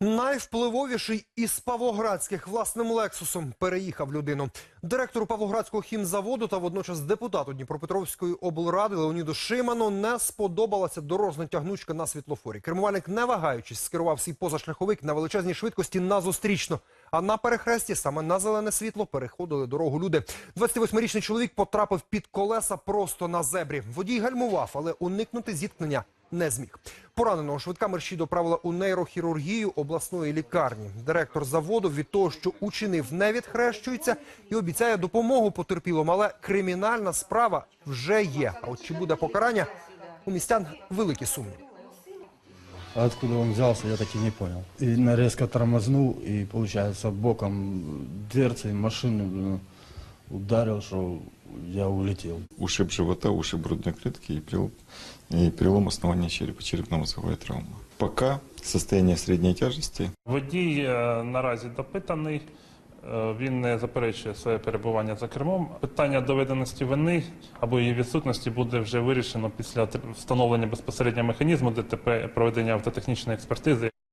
Найвпливовіший із павлоградських власним лексусом переїхав людину. Директору Павлоградського хімзаводу та водночас депутату Дніпропетровської облради Леоніду Шиману не сподобалася дорожна тягнучка на світлофорі. Кермувальник, не вагаючись, скерував свій позашляховик на величезній швидкості на зустрічну. А на перехресті саме на зелене світло переходили дорогу люди. 28-річний чоловік потрапив під колеса просто на зебрі. Водій гальмував, але уникнути зіткнення не зміг. Пораненого швидка мерщій доправила у нейрохірургію обласної лікарні. Директор заводу від того, що учинив, не відхрещується і обіцяє допомогу потерпілому. Але кримінальна справа вже є. А от чи буде покарання? У містян великі сумніви. А Откуда он взялся, я так и не понял. И резко тормознул, и, получается, боком дверцей машины блин, ударил, что я улетел. ушиб живота, ушиб грудной клетки и, перел- и перелом основания черепа, черепно-мозговая травма. Пока состояние средней тяжести. Водій е, наразі допитаний. Е, Він не заперечує своє перебування за кермом. Питання доведеності вини або її відсутності буде вже вирішено після встановлення безпосередньо механізму ДТП, проведення автотехнічної експертизи.